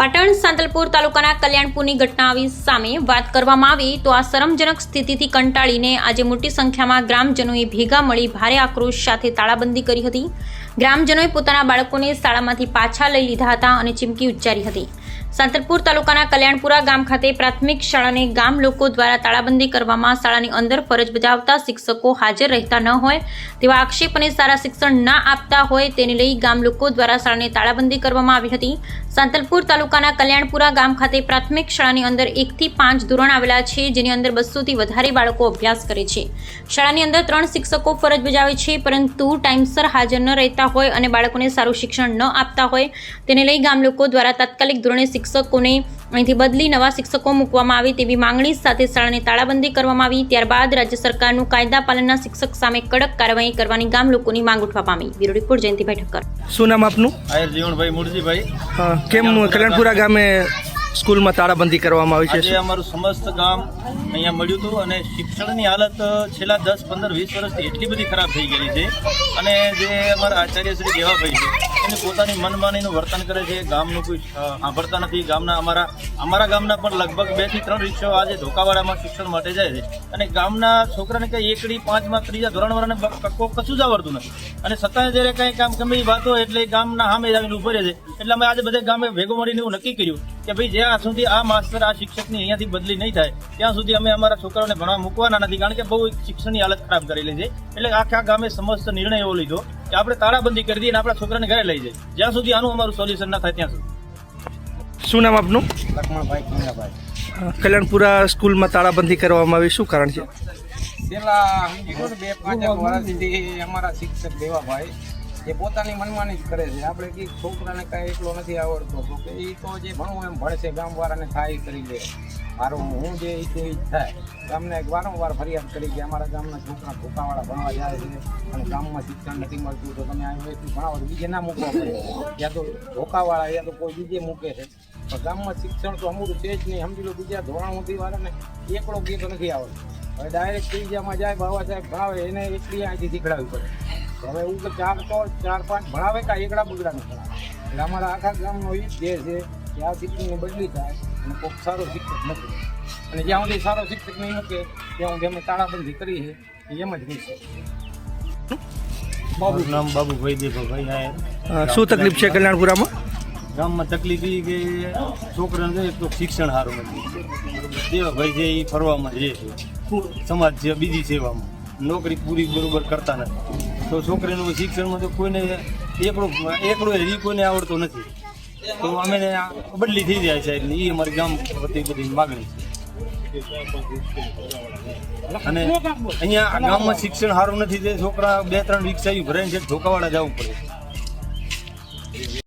પાટણ સાંતલપુર તાલુકાના કલ્યાણપુરની ઘટના આવી સામે વાત કરવામાં આવી તો આ શરમજનક સ્થિતિથી કંટાળીને આજે મોટી સંખ્યામાં ગ્રામજનોએ ભેગા મળી ભારે આક્રોશ સાથે તાળાબંધી કરી હતી. ગ્રામજનોએ પોતાના બાળકોને શાળામાંથી પાછા લઈ લીધા હતા અને ચીમકી ઉચ્ચારી હતી. સાંતલપુર તાલુકાના કલ્યાણપુરા ગામ ખાતે પ્રાથમિક શાળાને ગામ લોકો દ્વારા તાળાબંધી કરવામાં શાળાની અંદર ફરજ બજાવતા શિક્ષકો હાજર રહેતા ન હોય તેવા આક્ષેપ અને સારા શિક્ષણ ના આપતા હોય તેને લઈ ગામ લોકો દ્વારા શાળાને તાળાબંધી કરવામાં આવી હતી. સાંતલપુર તાલુકાના કલ્યાણપુરા ગામ ખાતે પ્રાથમિક શાળાની અંદર એકથી પાંચ ધોરણ આવેલા છે, જેની અંદર બસોથી વધારે બાળકો અભ્યાસ કરે છે. શાળાની અંદર ત્રણ શિક્ષકો ફરજ બજાવે છે, પરંતુ ટાઈમસર હાજર ન રહેતા હોય અને બાળકોને સારું શિક્ષણ ન આપતા હોય તેને લઈ ગામ લોકો દ્વારા તાત્કાલિક ધોરણે શિક્ષકોને અહીંથી બદલી નવા શિક્ષકો મૂકવામાં આવે તેવી માંગણી સાથે શાળાને તાળાબંધી કરવામાં આવી. ત્યારબાદ રાજ્ય સરકારનું કાયદા પાલનના શિક્ષક સામે કડક કાર્યવાહી કરવાની ગામ લોકોની માંગ ઉઠવા પામી. Bureau report Jayantibhai Thakkar. શું નામ આપનું? આયર જીવણભાઈ મુરજીભાઈ. કેમ કલ્યાણપુરા ગામે સ્કૂલમાં તાળાબંધી કરવામાં આવી આજે છે અમારું સમસ્ત ગામ અહીંયા મળ્યું હતું અને શિક્ષણની હાલત છેલ્લા દસ પંદર વીસ વર્ષથી એટલી બધી ખરાબ થઈ ગયેલી છે. અને જે અમારા આચાર્ય શ્રી દેવાભાઈ છે એને પોતાની મનમાનીનું વર્તન કરે છે. ગામનું કોઈ સાંભળતા નથી. ગામના અમારા અમારા ગામના પણ લગભગ બેથી ત્રણ રિક્ષાઓ આજે ધોકાવાડામાં શિક્ષણ માટે જાય છે. અને ગામના છોકરાને કઈ એકડી, પાંચમાં, ત્રીજા ધોરણવાળાને બ- ક- કશું જ આવડતું નથી. અને છતાં જ્યારે કંઈ કામ ગમે વાત હોય એટલે ગામના સામે આવીને ઊભો રહે છે. એટલે અમે આજે બધા ગામે ભેગો મળીને એવું નક્કી કર્યું કે ભાઈ જ્યાં સુધી આ માસ્ટર આ શિક્ષકની અહીંયાથી બદલી નહીં થાય, ત્યાં સુધી અમે અમારા છોકરાઓને ભણવા મૂકવાના નથી. કારણ કે બહુ શિક્ષણની હાલત ખરાબ કરેલી છે. એટલે આખા ગામે સમસ્ત નિર્ણય એવો લીધો કે આપણે તાળાબંધી કરી દઈએ અને આપણા છોકરાને ઘરે લઈ જાય. જ્યાં સુધી આનું અમારું સોલ્યુશન ના થાય ત્યાં સુધી. શું નામ આપનું? લક્ષ્મણભાઈ કુંડાભાઈ કલ્યાણપુરા સ્કૂલમાં તાળાબંધી કરવામાં આવી. શું કારણ છે? છેલ્લા સમજી લો ને બે પાંચ વર્ષથી અમારા શિક્ષક દેવાભાઈ એ પોતાની મનમાની જ કરે છે. આપણે કે છોકરાને કાંઈ એટલો નથી આવડતો. તો કે એ તો જે ભણવું એમ ભણશે ગામવાળાને થાય કરી લે. મારું હું જે ઈચ્છું એ થાય. ગામને વારંવાર ફરિયાદ કરી કે અમારા ગામના છોકરા ખોખાવાળા ભણવા જાય છે અને ગામમાં શિક્ષણ નથી મળતું તો તમે અહીંયાથી ભણાવો તો બીજે ના મૂકવા પડે. યા તો ધોકાવાળા યા તો કોઈ બીજે મૂકે છે. પણ ગામમાં શિક્ષણ તો અમુક છે જ નહીં. સમજી લો બીજા ધોરણ સુધી વાળાને એકડો ગીત નથી આવતો હવે ડાયરેક્ટ ત્રીજામાં જાય બાબા સાહેબ ભણાવે, એને એટલી અહીંથી શીખડાવવી પડે. હવે એવું તો ચાર તો ચાર પાંચ ભણાવે કાં એકડા બગડાનું ભણાવે? એટલે અમારા આખા ગામનો એ જ છે કે આ શિક્ષણની બદલી થાય અને કોઈ સારો શિક્ષક નથી. અને જ્યાં સુધી સારો શિક્ષક નહીં મૂકે ત્યાં હું અમે તાળાબંધી કરી છે એમ જ રહેશે બાબુ નામ બાબુભાઈ દેભાભાઈ શું તકલીફ છે કલ્યાણપુરામાં? ગામમાં તકલીફ એ કે છોકરાને એક તો શિક્ષણ સારું નથી. દેવાભાઈ છે એ ફરવામાં રહે છે સમાજ છે બીજી સેવામાં. નોકરી પૂરી બરોબર કરતા નથી. તો છોકરીનું શિક્ષણમાં તો કોઈને એકડો એકડો એ કોઈને આવડતો નથી. તો અમે બદલી થઈ જાય છે એટલે એ અમારી ગામ વતી બધી માગણી અને અહીંયા ગામમાં શિક્ષણ સારું નથી તે છોકરા બે ત્રણ રિક્ષા ભરાઈને છે ધોકાવાળા જવું પડે.